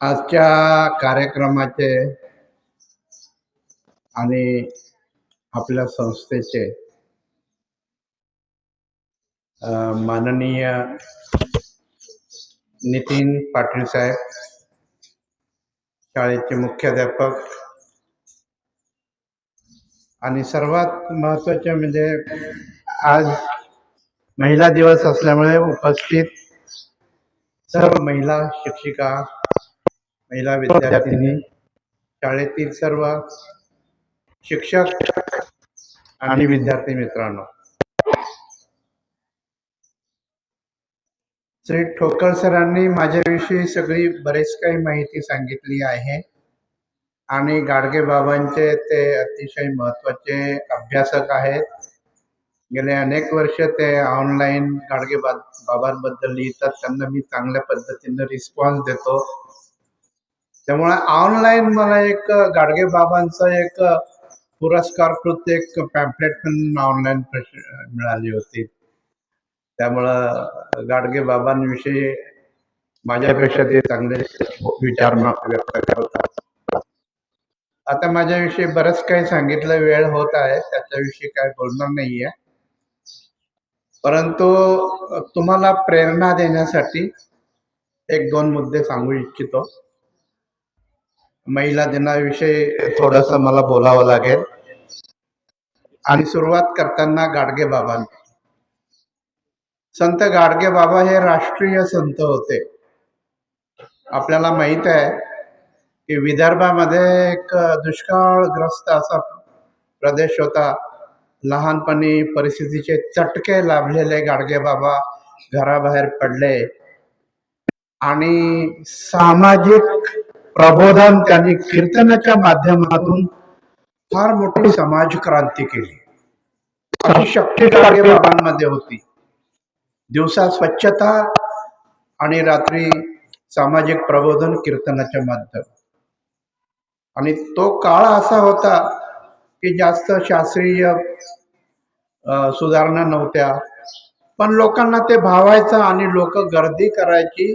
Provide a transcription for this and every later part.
आजच्या कार्यक्रमाचे आणि आपल्या संस्थेचे माननीय नितीन पाटील साहेब शाळेचे मुख्याध्यापक आणि सर्वात महत्त्वाचे म्हणजे आज महिला दिवस असल्यामुळे उपस्थित सर्व महिला शिक्षिका महिला विद्यार्थिनी शाळेतील सर्व शिक्षक आणि विद्यार्थी मित्रांनो. श्री ठोकळ सरांनी माझ्याविषयी सगळी बरेच काही माहिती सांगितली आहे. आणि गाडगे बाबांचे ते अतिशय महत्त्वाचे अभ्यासक आहेत. गेले अनेक वर्ष ते ऑनलाईन गाडगे बाबांबद्दल लिहितात. त्यांना मी चांगल्या पद्धतीनं रिस्पॉन्स देतो. त्यामुळे ऑनलाईन मला एक गाडगे बाबांचा एक पुरस्कारकृत एक पॅम्पलेट पण ऑनलाईन मिळाली होती. त्यामुळं गाडगे बाबांविषयी माझ्यापेक्षा ते चांगले विचार व्यक्त करतात. आता माझ्याविषयी बरंच काही सांगितलं वेळ होत आहे. त्याच्याविषयी काय बोलणार नाहीये. परंतु तुम्हाला प्रेरणा देण्यासाठी एक दोन मुद्दे सांगू इच्छितो. महिला दिनाविषयी थोडस मला बोलावं लागेल. आणि सुरुवात करताना गाडगे बाबांनी. संत गाडगे बाबा हे राष्ट्रीय संत होते. आपल्याला माहीत आहे की विदर्भामध्ये एक दुष्काळग्रस्त असा प्रदेश होता. लहानपणी परिस्थितीचे चटके लाभलेले गाडगे बाबा घराबाहेर पडले. आणि सामाजिक प्रबोधन त्यांनी कीर्तनाच्या माध्यमातून फार मोठी समाज क्रांती केली शक्ती बाबांमध्ये होती. दिवसा स्वच्छता आणि रात्री सामाजिक प्रबोधन कीर्तनाच्या माध्यम. आणि तो काळ असा होता की जास्त शास्त्रीय सुधारणा नव्हत्या. पण लोकांना ते भावायचं आणि लोक गर्दी करायची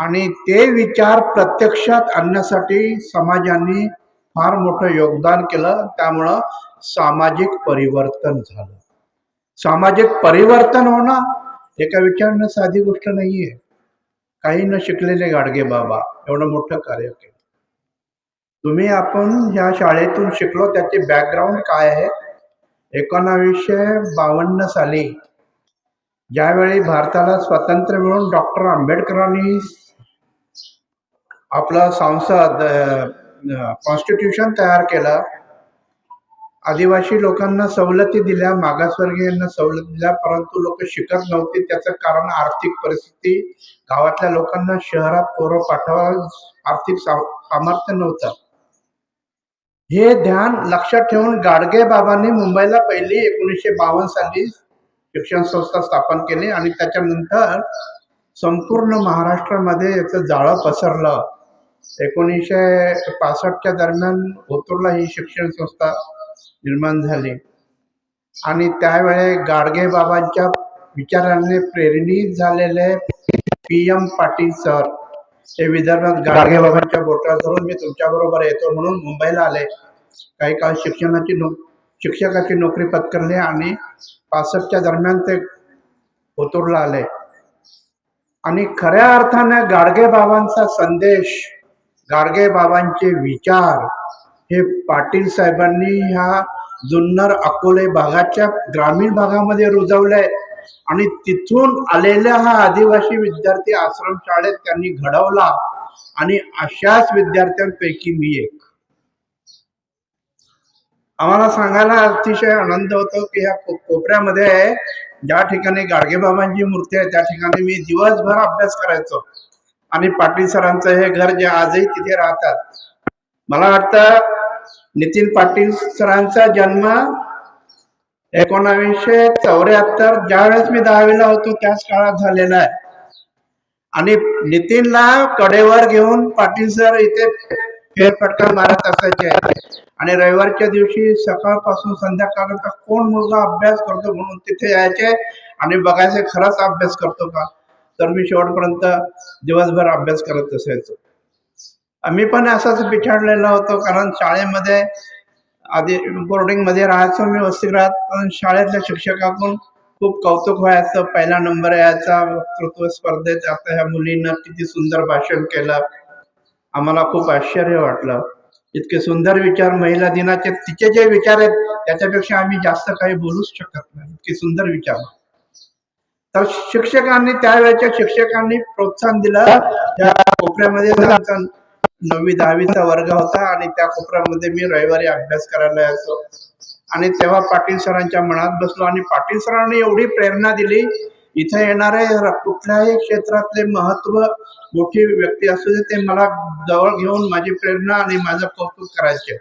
आणि ते विचार प्रत्यक्षात आणण्यासाठी समाजाने फार मोठं योगदान केलं. त्यामुळं सामाजिक परिवर्तन झालं. सामाजिक परिवर्तन होणं एका विचारणं साधी गोष्ट नाहीये. काही न शिकलेले गाडगे बाबा एवढं मोठं कार्य केलं. तुम्ही आपण ह्या शाळेतून शिकलो त्याचे बॅकग्राऊंड काय आहे? एकोणावीसशे बावन्न साली ज्यावेळी भारताला स्वातंत्र्य मिळून डॉक्टर आंबेडकरांनी आपला संसद कॉन्स्टिट्यूशन तयार केलं आदिवासी लोकांना सवलती दिल्या मागासवर्गीयांना सवलत दिल्या परंतु लोक शिकत नव्हते. त्याचं कारण आर्थिक परिस्थिती. गावातल्या लोकांना शहरात पोरं पाठवा आर्थिक सामर्थ्य नव्हतं. हे ध्यान लक्षात ठेवून गाडगे बाबांनी मुंबईला पहिली एकोणीसशे बावन्न साली शिक्षण संस्था स्थापन केली आणि त्याच्यानंतर संपूर्ण महाराष्ट्रामध्ये याचं जाळं पसरलं. एकोणीसशे पासष्टच्या दरम्यान ओतूरला ही शिक्षण संस्था निर्माण झाली. आणि त्यावेळे गाडगे बाबांच्या विचारांनी प्रेरणित झालेले पी एम पाटील सर हे विदर्भात गाडगे बाबांच्या बोटात धरून मी तुमच्याबरोबर येतो म्हणून मुंबईला आले. काही काळ शिक्षणाची नो शिक्षकाची नोकरी पत्करली आणि पासष्टच्या दरम्यान ते ओतूरला आले. आणि खऱ्या अर्थाने गाडगे बाबांचा संदेश गाडगे बाबांचे विचार हे पाटील साहेबांनी ह्या जुन्नर अकोले भागाच्या ग्रामीण भागामध्ये रुजवले. आणि तिथून आलेल्या हा आदिवासी विद्यार्थी आश्रम शाळेत त्यांनी घडवला. आणि अशाच विद्यार्थ्यांपैकी मी एक. आम्हाला सांगायला अतिशय आनंद होतो की ह्या कोपऱ्यामध्ये ज्या ठिकाणी गाडगेबाबांची मूर्ती आहे त्या ठिकाणी मी दिवसभर अभ्यास करायचो. आणि पाटील सरांचं हे घर जे आजही तिथे राहतात. मला वाटतं नितीन पाटील सरांचा जन्म एकोणावीसशे चौऱ्याहत्तर ज्यावेळेस मी दहावीला होतो त्याच काळात झालेला आहे. आणि नितीनला कडेवर घेऊन पाटील सर इथे फेरफटका मारत असायचे. आणि रविवारच्या दिवशी सकाळपासून संध्याकाळपर्यंत कोण मुलगा अभ्यास करतो म्हणून तिथे यायचे आणि बघायचे खरंच अभ्यास करतो का? तर मी शेवटपर्यंत दिवसभर अभ्यास करत असायचो. आम्ही पण असाच पिछाडलेला होतो कारण शाळेमध्ये आधी बोर्डिंगमध्ये राहायचो मी वसतिगृहात पण शाळेतल्या शिक्षकाकडून खूप कौतुक व्हायचं. पहिला नंबर यायचा वक्तृत्व स्पर्धेत आता ह्या मुलीनं किती सुंदर भाषण केलं. आम्हाला खूप आश्चर्य वाटलं. इतके सुंदर विचार महिला दिनाचे तिचे जे विचार आहेत त्याच्यापेक्षा आम्ही जास्त काही बोलूच शकत नाही. इतके सुंदर विचार. तर शिक्षकांनी त्यावेळेच्या शिक्षकांनी प्रोत्साहन दिलं. त्या कोपऱ्यामध्ये नववी दहावीचा वर्ग होता आणि त्या कोपऱ्यामध्ये मी रविवारी अभ्यास करायला यायचो. आणि तेव्हा पाटील सरांच्या मनात बसलो आणि पाटील सरांनी एवढी प्रेरणा दिली इथे येणारे कुठल्याही क्षेत्रातले महत्त्व मोठी व्यक्ती असू दे ते मला जवळ घेऊन माझी प्रेरणा आणि माझं कौतुक करायचे.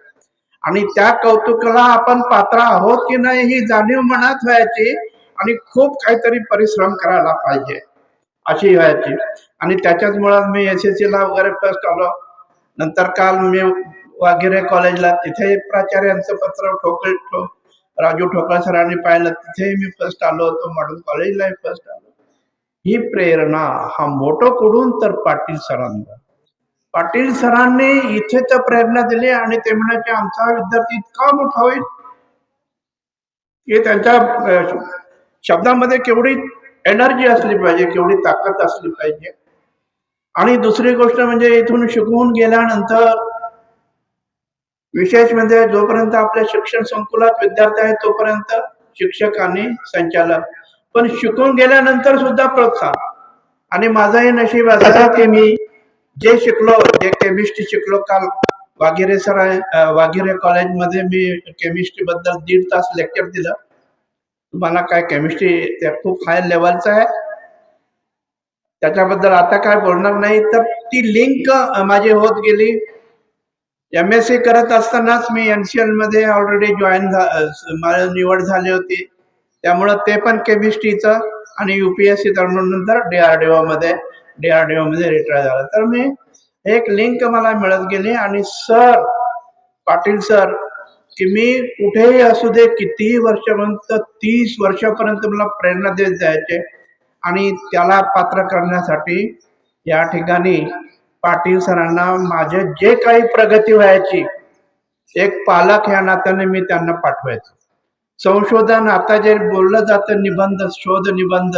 आणि त्या कौतुकाला आपण पात्र आहोत की नाही ही जाणीव मनात व्हायची आणि खूप काहीतरी परिश्रम करायला पाहिजे. अशी व्हायची. आणि त्याच्याच मुळात मी एस एस ला वगैरे फर्स्ट आलो. नंतर काल मी वाघेरे कॉलेजला तिथे प्राचार्यांचं पत्र ठोकळ ठो राजू ठोकळ सरांनी पाहिलं. तिथेही मी फर्स्ट आलो होतो. मॉडर्न कॉलेजलाही फर्स्ट आलो. ही प्रेरणा हा मोठं कुडून तर पाटील सरांना पाटील सरांनी इथे तर प्रेरणा दिली आणि ते म्हणायचे आमचा विद्यार्थी इतका मोठा होईल. की त्यांच्या शब्दामध्ये केवढी एनर्जी असली पाहिजे केवढी ताकद असली पाहिजे. आणि दुसरी गोष्ट म्हणजे इथून शिकवून गेल्यानंतर विशेष म्हणजे जोपर्यंत आपल्या शिक्षण संकुलात विद्यार्थी आहेत तोपर्यंत शिक्षक आणि संचालक पण शिकून गेल्यानंतर सुद्धा प्रोत्साहन. आणि माझाही नशीब असा की मी जे शिकलो जे केमिस्ट्री शिकलो काल वाघेरे सर वाघिरे वाघेरे कॉलेजमध्ये मी केमिस्ट्री बद्दल दीड तास लेक्चर दिलं. तुम्हाला काय केमिस्ट्री ते खूप हाय लेवलचं आहे. त्याच्याबद्दल आता काय बोलणार नाही तर ती लिंक माझी होत गेली. एम एस सी करत असतानाच मी एन सी एलमध्ये ऑलरेडी जॉईन झा निवड झाली होती. त्यामुळं ते पण केमिस्ट्रीचं आणि युपीएससी तर नंतर डीआरडीओ मध्ये डीआरडीओ मध्ये रिटायर झालं. तर मी एक लिंक मला मिळत गेली आणि सर पाटील सर की मी कुठेही असू दे कितीही वर्षापर्यंत तीस वर्षापर्यंत मला प्रेरणा देत जायचे आणि त्याला पात्र करण्यासाठी या ठिकाणी पाटील सरांना माझे जे काही प्रगती व्हायची एक पालक या नात्याने मी त्यांना पाठवायचो. संशोधन आता जे बोललं जातं निबंध शोध निबंध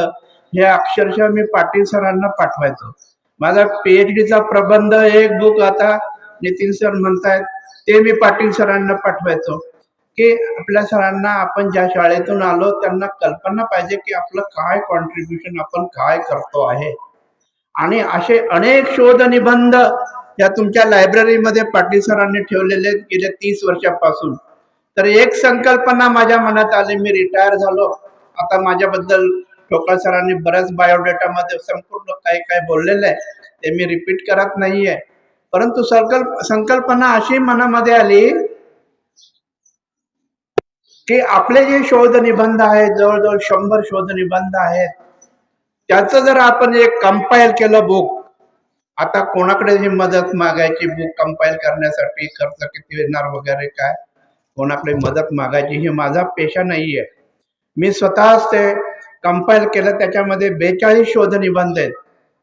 हे अक्षरशः मी पाटील सरांना पाठवायचो. माझा पीएचडीचा प्रबंध एक बुक आता नितीन सर म्हणतायत ते मी पाटील सरांना पाठवायचो. की आपल्या सरांना आपण ज्या शाळेतून आलो त्यांना कल्पना पाहिजे की आपलं काय कॉन्ट्रीब्युशन आपण काय करतो आहे. आणि असे अनेक शोध निबंध या तुमच्या लायब्ररीमध्ये पाटील सरांनी ठेवलेले गेल्या तीस वर्षापासून. तर एक संकल्पना माझ्या मनात आली मी रिटायर झालो. आता माझ्याबद्दल ठोकळ सरांनी बऱ्याच बायोडेटामध्ये संपूर्ण काय काय बोललेलं आहे. ते मी रिपीट करत नाहीये. परंतु संकल्प संकल्पना अशी मनामध्ये आली की आपले जे शोध निबंध आहेत जवळजवळ शंभर शोध निबंध आहेत त्याचं जर आपण एक कंपाईल केलं बुक आता कोणाकडे ही मदत मागायची बुक कंपाईल करण्यासाठी खर्च किती येणार वगैरे काय कोणाकडे मदत मागायची हे माझा पेशा नाहीये. मी स्वतःच ते कंपाईल केलं त्याच्यामध्ये बेचाळीस शोध निबंध आहेत.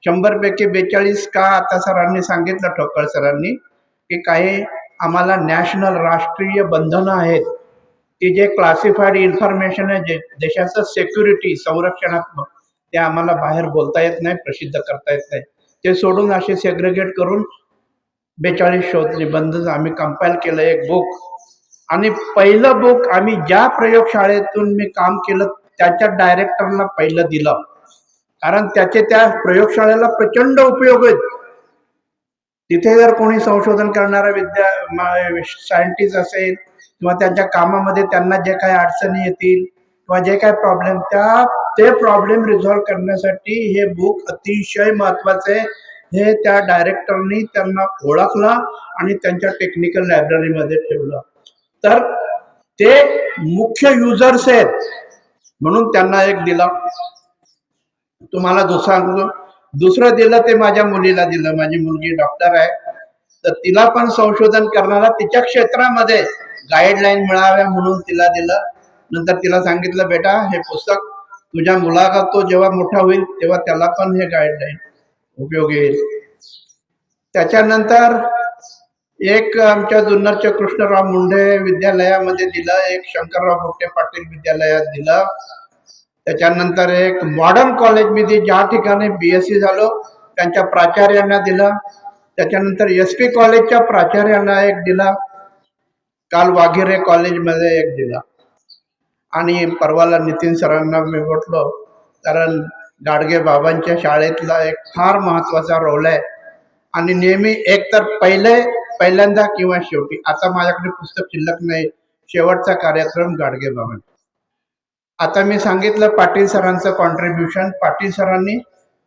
शंभरपैकी बेचाळीस का आता सरांनी सांगितलं ठोकळ सरांनी की काही आम्हाला नॅशनल राष्ट्रीय बंधनं आहेत की जे क्लासिफाईड इन्फॉर्मेशन आहे जे देशाचं सेक्युरिटी संरक्षणात्मक ते आम्हाला बाहेर बोलता येत नाही प्रसिद्ध करता येत नाही. ते सोडून असे सेग्रिगेट करून बेचाळीस शोध निबंध आम्ही कंपाईल केलं एक बुक आणि पहिलं बुक आम्ही ज्या प्रयोगशाळेतून मी काम केलं त्याच्या डायरेक्टरला पहिलं दिलं. कारण त्याचे त्या प्रयोगशाळेला प्रचंड उपयोग आहेत. तिथे जर कोणी संशोधन करणारा विद्या सायंटिस्ट असेल किंवा त्यांच्या कामामध्ये त्यांना जे काही अडचणी येतील किंवा जे काही प्रॉब्लेम त्या ते प्रॉब्लेम रिझॉल्व्ह करण्यासाठी हे बुक अतिशय महत्त्वाचे आहे. हे त्या डायरेक्टरनी त्यांना ओळखलं आणि त्यांच्या टेक्निकल लायब्ररीमध्ये ठेवलं. तर ते मुख्य युजर्स आहेत. म्हणून त्यांना एक दिलं. तुम्हाला दुसरा दुसरं दिलं ते माझ्या मुलीला दिलं. माझी मुलगी डॉक्टर आहे. तर तिला पण संशोधन करणारा तिच्या क्षेत्रामध्ये गाईडलाईन मिळाव्या म्हणून तिला दिलं. नंतर तिला सांगितलं बेटा हे पुस्तक तुझ्या मुलाला तो जेव्हा मोठा होईल तेव्हा त्याला पण हे गाईडलाईन उपयोगी येईल. त्याच्यानंतर एक आमच्या जुन्नरच्या कृष्णराव मुंडे विद्यालयामध्ये दिलं एक शंकरराव भोगटे पाटील विद्यालयात दिलं. त्याच्यानंतर एक मॉडर्न कॉलेजमध्ये ज्या ठिकाणी बी एस सी झालो त्यांच्या प्राचार्यांना दिलं. त्याच्यानंतर एस पी कॉलेजच्या प्राचार्यांना एक दिला. काल वाघेरे कॉलेजमध्ये एक दिला. आणि परवाला नितीन सरांना मी म्हटलो कारण गाडगे बाबांच्या शाळेतला एक फार महत्त्वाचा रोल आहे. आणि नेहमी एक तर पहिले पहिल्यांदा किंवा शेवटी. आता माझ्याकडे पुस्तक शिल्लक नाही. शेवटचा कार्यक्रम गाडगे भवन. आता मी सांगितलं पाटील सरांचं कॉन्ट्रीब्युशन पाटील सरांनी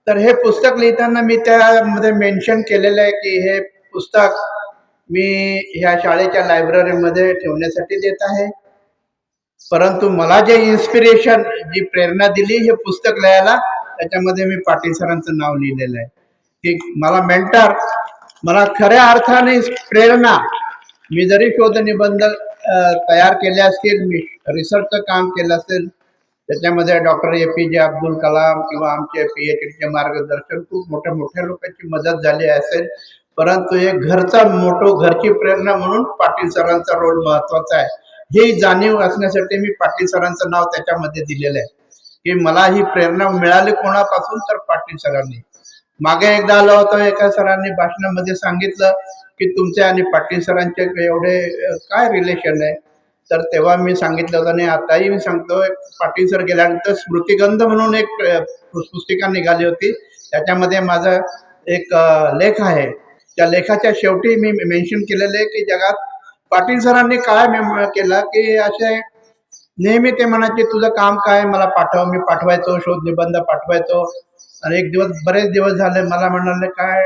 तर हे पुस्तक लिहिताना मी त्यामध्ये मेन्शन केलेलं आहे की हे पुस्तक मी ह्या शाळेच्या लायब्ररीमध्ये ठेवण्यासाठी देत आहे. परंतु मला जे इन्स्पिरेशन जी प्रेरणा दिली हे पुस्तक लिहायला त्याच्यामध्ये मी पाटील सरांचं नाव लिहिलेलं आहे. की मला मेंटर मला खऱ्या अर्थाने प्रेरणा. मी जरी शोध निबंध तयार केले असतील मी रिसर्चचं काम केलं असेल त्याच्यामध्ये डॉक्टर ए पी जे अब्दुल कलाम किंवा आमचे पी एच डीचे मार्गदर्शन खूप मोठ्या मोठ्या लोकांची मदत झाली असेल. परंतु एक घरचा मोठो घरची प्रेरणा म्हणून पाटील सरांचा रोल महत्त्वाचा आहे. ही जाणीव असण्यासाठी मी पाटील सरांचं नाव त्याच्यामध्ये दिलेलं आहे. की मला ही प्रेरणा मिळाली कोणापासून? तर पाटील सरांनी. मागे एकदा आलो होतो एका सरांनी भाषणामध्ये सांगितलं की तुमचे आणि पाटील सरांचे एवढे काय रिलेशन आहे? तर तेव्हा मी सांगितलं होतं आणि आताही मी सांगतो पाटील सर गेल्यानंतर स्मृतिगंध म्हणून एक पुस्तिका निघाली होती. त्याच्यामध्ये माझा एक लेख आहे. त्या लेखाच्या शेवटी मी मेन्शन केलेलं आहे की जगात पाटील सरांनी काय केलं की असे नेहमी ते म्हणायचे तुझं काम काय मला पाठव मी पाठवायचो शोध निबंध पाठवायचो. आणि एक दिवस बरेच दिवस झाले मला म्हणाले काय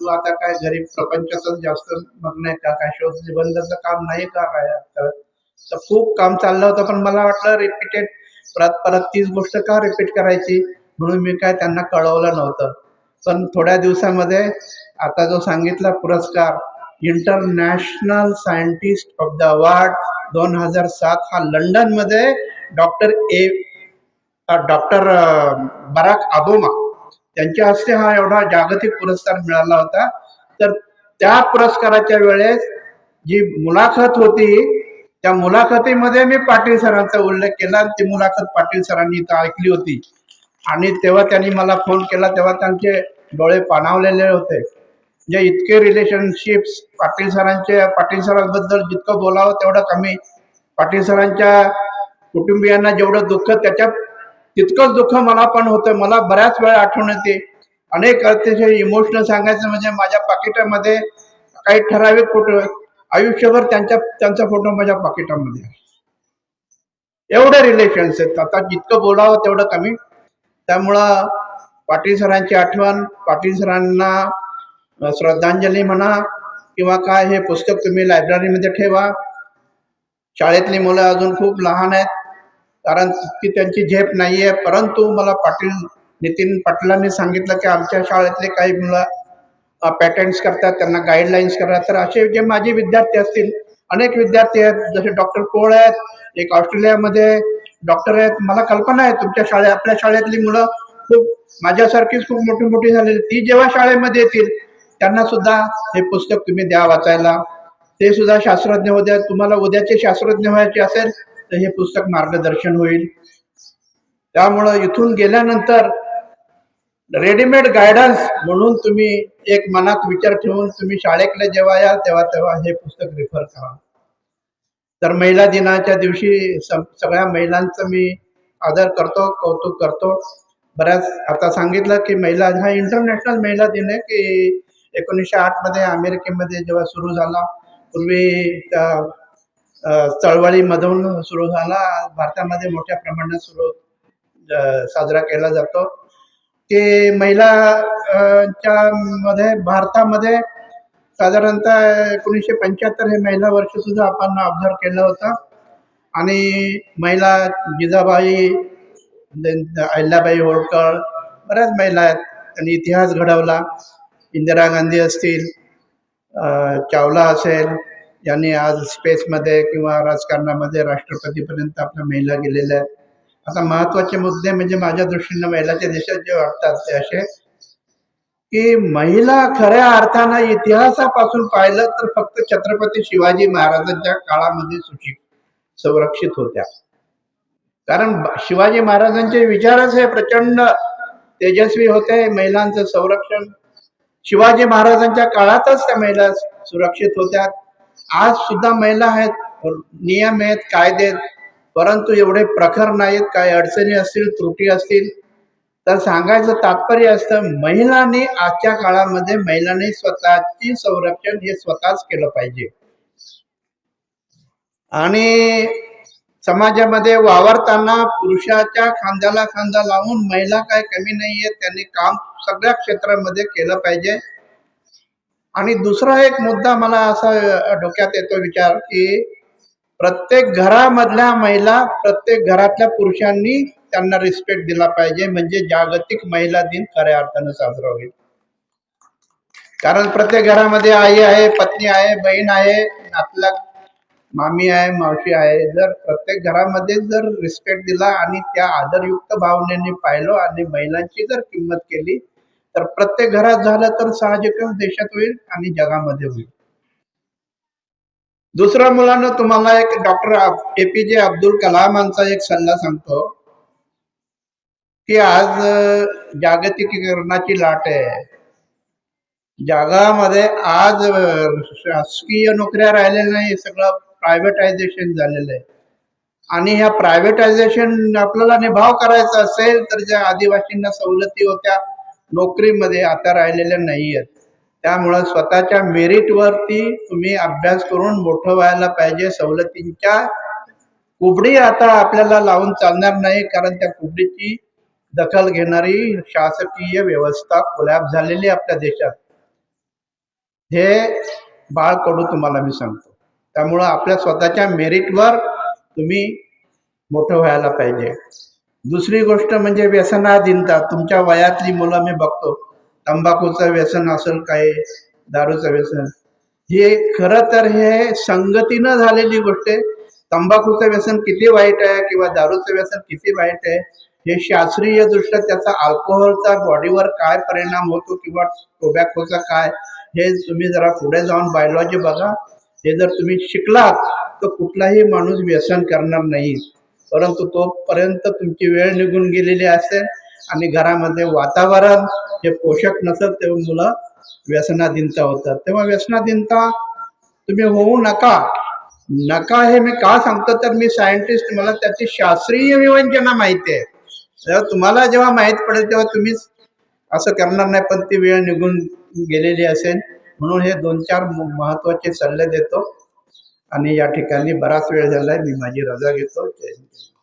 तू आता काय घरी प्रपंचाचं जास्त मग्न आहे का? काय शोध निबंधाचं काम नाही का काय करत? तर खूप काम चाललं होतं पण मला वाटलं रिपीटेड परत परत तीच गोष्ट का रिपीट करायची? म्हणून मी काय त्यांना कळवलं नव्हतं. पण थोड्या दिवसामध्ये आता जो सांगितला पुरस्कार international scientist of the award दोन हजार सात हा लंडनमध्ये doctor A doctor Barack Obama त्यांच्या हस्ते हा एवढा जागतिक पुरस्कार मिळाला होता. तर त्या पुरस्काराच्या वेळेस जी मुलाखत होती त्या मुलाखतीमध्ये मी पाटील सरांचा उल्लेख केला आणि ती मुलाखत पाटील सरांनी इथं ऐकली होती. आणि तेव्हा त्यांनी मला फोन केला तेव्हा त्यांचे डोळे पाणावलेले होते. जे इतके रिलेशनशिप्स पाटील सरांचे पाटील सरांबद्दल जितकं बोलावं तेवढं कमी. पाटील सरांच्या कुटुंबियांना जेवढं दुःख त्याच्या तितकंच दुःख मला पण होतं. मला बऱ्याच वेळा आठवण येते. अनेक अतिशय इमोशनल सांगायचं म्हणजे माझ्या पाकिटामध्ये काही ठराविक फोटो आयुष्यभर त्यांच्या त्यांचा फोटो माझ्या पाकिटामध्ये एवढे रिलेशन्स आहेत. आता जितकं बोलावं तेवढं कमी. त्यामुळं पाटील सरांची आठवण पाटील सरांना श्रद्धांजली म्हणा किंवा काय हे पुस्तक तुम्ही लायब्ररीमध्ये ठेवा. शाळेतली मुलं अजून खूप लहान आहेत. कारण तितकी त्यांची झेप नाही आहे. परंतु मला पाटील नितीन पाटलांनी सांगितलं की आमच्या शाळेतले काही मुलं पॅटर्न्स करतात त्यांना गाईडलाईन्स करतात. तर असे जे माझे विद्यार्थी असतील अनेक विद्यार्थी आहेत जसे डॉक्टर कोळ आहेत एक ऑस्ट्रेलियामध्ये डॉक्टर आहेत. मला कल्पना आहे तुमच्या शाळे आपल्या शाळेतली मुलं खूप माझ्यासारखीच खूप मोठी मोठी झालेली. ती जेव्हा शाळेमध्ये येतील त्यांना सुद्धा हे पुस्तक तुम्ही द्या वाचायला. ते सुद्धा शास्त्रज्ञ होत्या तुम्हाला उद्याचे शास्त्रज्ञ व्हायचे असेल तर हे पुस्तक मार्गदर्शन होईल. त्यामुळं इथून गेल्यानंतर रेडीमेड गायडन्स म्हणून तुम्ही एक मनात विचार ठेवून तुम्ही शाळेकडे जेव्हा याल तेव्हा तेव्हा हे पुस्तक रेफर करा. तर महिला दिनाच्या दिवशी सगळ्या महिलांचं मी आदर करतो कौतुक करतो. बऱ्याच आता सांगितलं की महिला हा इंटरनॅशनल महिला दिन आहे की एकोणीसशे आठमध्ये अमेरिकेमध्ये जेव्हा सुरू झाला पूर्वी चळवळीमधून सुरू झाला. भारतामध्ये मोठ्या प्रमाणात सुरू साजरा केला जातो. की महिलाच्या मध्ये भारतामध्ये साधारणतः एकोणीसशे पंच्याहत्तर हे महिला वर्ष सुद्धा आपण ऑब्झर्व केलं होतं. आणि महिला जिजाबाई अहिल्याबाई होळकर बऱ्याच महिला आहेत. त्यांनी इतिहास घडवला. इंदिरा गांधी असतील चावला असेल यांनी आज स्पेसमध्ये किंवा राजकारणामध्ये राष्ट्रपतीपर्यंत आपल्या महिला गेलेल्या आहेत आता महत्त्वाचे मुद्दे म्हणजे माझ्या दृष्टीनं महिलाच्या देशात जे वाटतात ते असे की महिला खऱ्या अर्थानं इतिहासापासून पाहिलं तर फक्त छत्रपती शिवाजी महाराजांच्या काळामध्ये सुशिक संरक्षित होत्या. कारण शिवाजी महाराजांचे विचारच हे प्रचंड तेजस्वी होते महिलांचं संरक्षण. शिवाजी महाराजांच्या काळातच त्या महिला सुरक्षित होत्या. आज सुद्धा महिला आहेत नियम आहेत कायदे आहेत, परंतु एवढे प्रखर नाहीत काही अडचणी असतील त्रुटी असतील तर सांगायचं तात्पर्य असतं महिलांनी आजच्या काळामध्ये महिलांनी स्वतःची संरक्षण हे स्वतःच केलं पाहिजे. आणि समाजामध्ये वावरताना पुरुषाच्या खांद्याला खांदा लावून महिला काय कमी नाहीये त्यांनी काम सगळ्या क्षेत्रामध्ये केलं पाहिजे. आणि दुसरा एक मुद्दा मला असा डोक्यात येतो विचार की प्रत्येक घरामधल्या महिला प्रत्येक घरातल्या पुरुषांनी त्यांना रिस्पेक्ट दिला पाहिजे. म्हणजे जागतिक महिला दिन खऱ्या अर्थानं साजरा होईल. कारण प्रत्येक घरामध्ये आई आहे पत्नी आहे बहीण आहे नातला मामी आहे मावशी आहे. जर प्रत्येक घरामध्ये जर रिस्पेक्ट दिला आणि त्या आदरयुक्त भावनेने पाहिलं आणि महिलांची जर किंमत केली तर प्रत्येक घरात झालं तर साहजिकच देशात होईल आणि जगामध्ये होईल. दुसऱ्या मुलानं तुम्हाला एक डॉक्टर ए पी जे अब्दुल कलामांचा एक सल्ला सांगतो की आज जागतिकीकरणाची लाट आहे. जगामध्ये आज शासकीय नोकऱ्या राहिलेल्या नाही सगळं प्रायव्हेटायझेशन झालेलं आहे. आणि ह्या प्रायव्हेटायझेशन आपल्याला निभाव करायचा असेल तर ज्या आदिवासींना सवलती होत्या नोकरीमध्ये आता राहिलेल्या नाही आहेत त्यामुळं स्वतःच्या मेरिटवरती तुम्ही अभ्यास करून मोठं व्हायला पाहिजे. सवलतींच्या कुबडी आता आपल्याला लावून चालणार नाही कारण त्या कुबडीची दखल घेणारी शासकीय व्यवस्था कोलॅप झालेली आहे आपल्या देशात. हे बाळ कडू तुम्हाला मी सांगतो. त्यामुळं आपल्या स्वतःच्या मेरिटवर तुम्ही मोठं व्हायला पाहिजे. दुसरी गोष्ट म्हणजे व्यसनाधीनता तुमच्या वयातली मुलं मी बघतो. तंबाखूचं व्यसन असेल काय दारूचं व्यसन. हे खरं तर हे संगतीनं झालेली गोष्ट आहे. तंबाखूचं व्यसन किती वाईट आहे किंवा दारूचं व्यसन किती वाईट आहे हे शास्त्रीय दृष्ट्या त्याचा अल्कोहोलचा बॉडीवर काय परिणाम होतो किंवा टोबॅकोचा काय हे तुम्ही जरा पुढे जाऊन बायोलॉजी बघा. हे जर तुम्ही शिकलात तर कुठलाही माणूस व्यसन करणार नाही. परंतु तोपर्यंत तुमची वेळ निघून गेलेली असेल आणि घरामध्ये वातावरण हे पोषक नसेल तेव्हा मुलं व्यसनाधीनता होतात. तेव्हा व्यसनाधीनता तुम्ही होऊ नका. नका हे मी का सांगतो? तर मी सायंटिस्ट मला त्याची शास्त्रीय विवंचना माहिती आहे. तेव्हा तुम्हाला जेव्हा माहीत पडेल तेव्हा तुम्हीच असं करणार नाही पण ती वेळ निघून गेलेली असेल. म्हणून हे दोन चार महत्त्वाचे सल्ले देतो. आणि या ठिकाणी बराच वेळ झाला आहे मी माझी रजा घेतो जय हिंद.